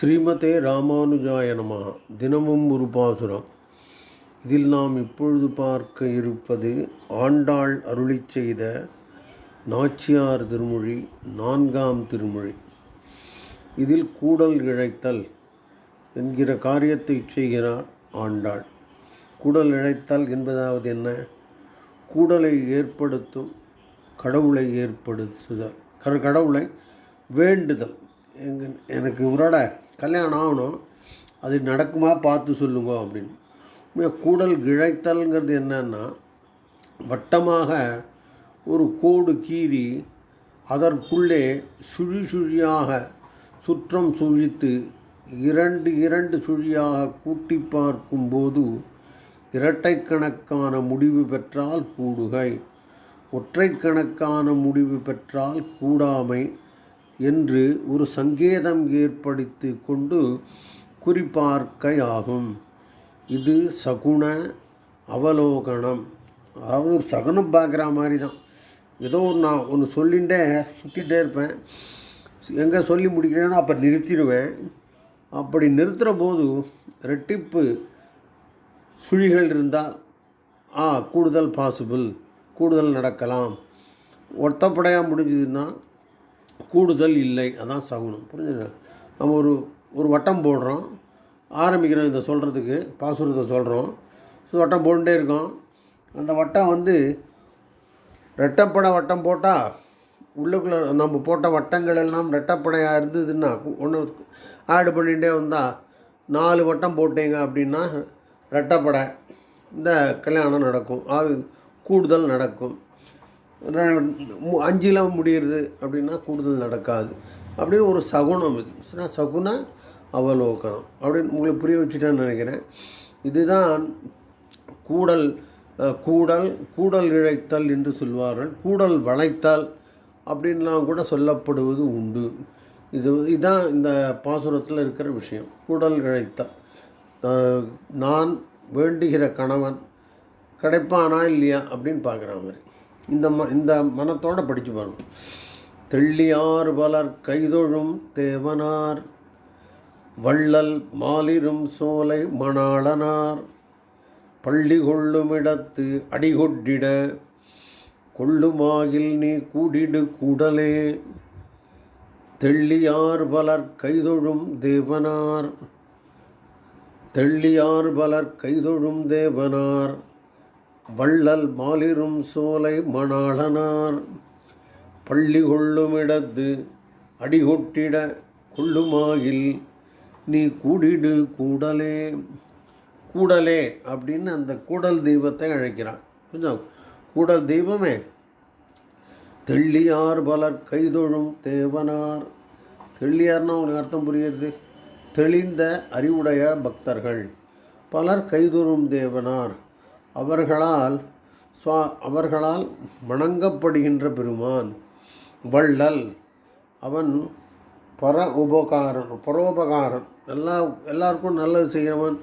ஸ்ரீமதே ராமானுஜாய நம. தினமும் ஒரு பாசுரம். இதில் நாம் இப்பொழுது பார்க்க இருப்பது ஆண்டாள் அருளி செய்த நாச்சியார் திருமொழி நான்காம் திருமொழி. இதில் கூடல் இழைத்தல் என்கிற காரியத்தை செய்கிறார் ஆண்டாள். கூடல் இழைத்தல் என்பதாவது என்ன? கூடலை ஏற்படுத்தும் கடவுளை ஏற்படுத்துதல். கடவுளை வேண்டுதல். எங்க எனக்கு உரட கல்யாணம் ஆகணும். அது நடக்குமா பார்த்து சொல்லுங்க அப்படின்னு. கூடல் கிழைத்தல்ங்கிறது என்னன்னா வட்டமாக ஒரு கோடு கீறி அதற்குள்ளே சுழி சுழியாக சுற்றம் சுழித்து இரண்டு இரண்டு சுழியாக கூட்டி பார்க்கும்போது இரட்டைக்கணக்கான முடிவு பெற்றால் கூடுகை. ஒற்றைக்கணக்கான முடிவு பெற்றால் கூடாமை. என்று ஒரு சங்கேதம் ஏற்படுத்தி கொண்டு குறிப்பார்க்கையாகும். இது சகுன அவலோகனம். அதாவது ஒரு சகுனம் பார்க்குற மாதிரி தான். ஏதோ ஒரு நான் ஒன்று சொல்லிகிட்டே சுற்றிகிட்டே இருப்பேன். எங்கே சொல்லி முடிக்கிறேனோ அப்போ நிறுத்திடுவேன். அப்படி நிறுத்துகிற போது ரெட்டிப்பு சுழிகள் இருந்தால் ஆ கூடுதல் பாசிபிள் கூடுதல் நடக்கலாம். ஒத்தப்படையாக முடிஞ்சதுன்னா கூடுதல் இல்லை. அதான் சகுனம் புரிஞ்சுங்க நம்ம ஒரு ஒரு வட்டம் போடுறோம். ஆரம்பிக்கிறோம் இதை சொல்கிறதுக்கு பாசுரத்தை சொல்கிறோம் ஸோ வட்டம் போட்டுட்டே இருக்கோம். அந்த வட்டம் வந்து ரெட்டப்படை வட்டம் போட்டால் உள்ளுக்குள்ளே நம்ம போட்ட வட்டங்கள் எல்லாம் ரெட்டப்படையாக இருந்ததுன்னா ஒன்று ஆடு பண்ணிகிட்டே வந்தால் நாலு வட்டம் போட்டீங்க அப்படின்னா ரெட்டப்படை இந்த கல்யாணம் நடக்கும். கூடுதல் நடக்கும். அஞ்சில் முடியுறது அப்படின்னா கூடுதல் நடக்காது. அப்படின்னு ஒரு சகுனம் இது. சகுன அவலோகனம். அப்படின்னு உங்களுக்கு புரிய வச்சுட்டேன்னு நினைக்கிறேன். இதுதான் கூடல் கூடல் கூடல் இழைத்தல் என்று சொல்வார்கள். கூடல் வளைத்தல் அப்படின்லாம் கூட சொல்லப்படுவது உண்டு. இது இதுதான் இந்த பாசுரத்தில் இருக்கிற விஷயம். கூடல் இழைத்தல். நான் வேண்டுகிற கணவன் கிடைப்பானா இல்லையா அப்படின்னு பார்க்குற மாதிரி. இந்த ம இந்த மனத்தோடு படித்து பாருங்க. தெள்ளியார் பலர் கைதொழும் தேவனார் வள்ளல் மாலிரும் சோலை மணாளனார் பள்ளி கொள்ளுமிடத்து அடிகொட்டிட கொள்ளுமாகில் நீ கூடிடு கூடலே. தெள்ளியார் பலர் கைதொழும் தேவனார் தெள்ளியார் பலர் கைதொழும் தேவனார் வள்ளல் மாலிரும் சோலை மணாளனார். பள்ளி கொள்ளுமிடத்து அடிகொட்டிட கொள்ளுமாகில் நீ கூடிடு கூடலே கூடலே அப்படின்னு அந்த கூடல் தெய்வத்தை அழைக்கிறான். கொஞ்சம் கூடல் தெய்வமே. தெள்ளியார் பலர் கைதொழும் தேவனார். தெள்ளியார்னா உங்களுக்கு அர்த்தம் புரியுது தெளிந்த அறிவுடைய பக்தர்கள். பலர் கைதொழும் தேவனார். அவர்களால் சுவா அவர்களால் வணங்கப்படுகின்ற பெருமான் வள்ளல். அவன் பர உபகாரன் பரோபகாரன். எல்லா எல்லாருக்கும் நல்லது செய்கிறவன்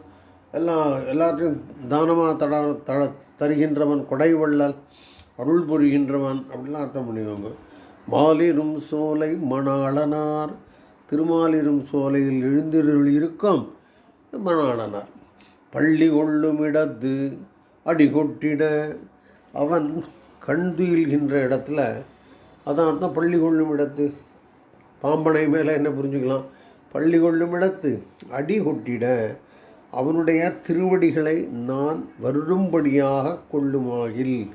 எல்லாம் எல்லாத்தையும் தானமாக தட தட தருகின்றவன் கொடை வள்ளல் அருள் புரிகின்றவன் அப்படிலாம் அர்த்தம் பண்ணிடுவாங்க மாலிரும் சோலை மணாளனார் திருமாலிரும் சோலையில் எழுந்திருள் இருக்கும் மணாளனார். பள்ளி கொள்ளும் இடத்து அடி கொட்டிட அவன் கண் துயில்கின்ற இடத்துல அதான் அர்த்தம் பள்ளி கொள்ளும் இடத்து. பாம்பனை மேலே என்ன புரிஞ்சுக்கலாம்? பள்ளி கொள்ளும் இடத்து. அடி கொட்டிட அவனுடைய திருவடிகளை நான் வருடும்படியாக கொள்ளுமாகில்.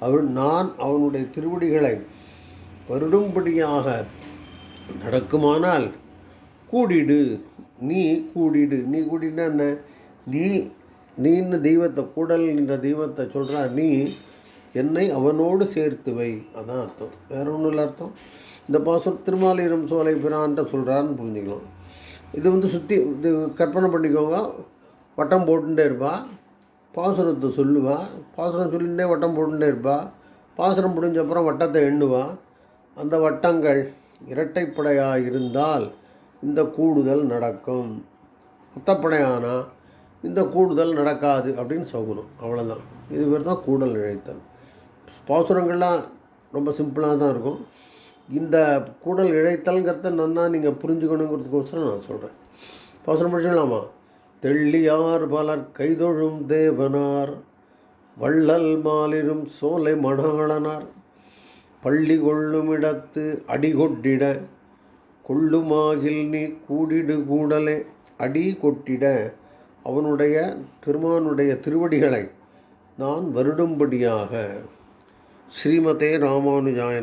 அவர் நான் அவனுடைய திருவடிகளை வருடும்படியாக நடக்குமானால் கூடிடு நீ கூடிடு. நீ கூடினா என்ன? நீ நீன்னு தெய்வத்தை கூடல் என்ற தெய்வத்தை சொல்கிறா நீ என்னை அவனோடு சேர்த்து வை. அதான் அர்த்தம். வேற ஒன்றும் இல்லை அர்த்தம். இந்த பாசம் திருமாலிரம் சோலை பிரான்ட்ட சொல்கிறான்னு புரிஞ்சுக்கலாம். இது வந்து சுற்றி இது கற்பனை பண்ணிக்கோங்க. வட்டம் போட்டுட்டே இருப்பா. பாசுரத்தை சொல்லுவா. பாசுரம் சொல்லிகிட்டே வட்டம் போட்டுட்டே இருப்பா. பாசுரம் முடிஞ்ச அப்புறம் வட்டத்தை எண்ணுவா. அந்த வட்டங்கள் இரட்டைப்படையாக இருந்தால் இந்த கூடுதல் நடக்கும். ஒத்தப்படையானால் இந்த கூடுதல் நடக்காது அப்படின்னு சொல்லணும் அவ்வளோதான் இது பேர் தான் கூடல் இழைத்தல். பாசுரங்கள்லாம் ரொம்ப சிம்பிளாக தான் இருக்கும். இந்த கூடல் இழைத்தல்ங்கிறத நன்னா நீங்கள் புரிஞ்சுக்கணுங்கிறதுக்கோசரம் நான் சொல்கிறேன் பாசுரம் படிச்சுக்கலாமா? தெள்ளியார் பலர் கைதொழும் தேவனார் வள்ளல் மாலிரும் சோலை மணாளனார் பள்ளி கொள்ளும் இடத்து அடி கொட்டிட கொள்ளுமாகில் நீ கூடிடு கூடலே அடி கொட்டிட அவனுடைய திருமானுடைய திருவடிகளை நான் வருடும்படியாக ஸ்ரீமதே ராமானுஜாய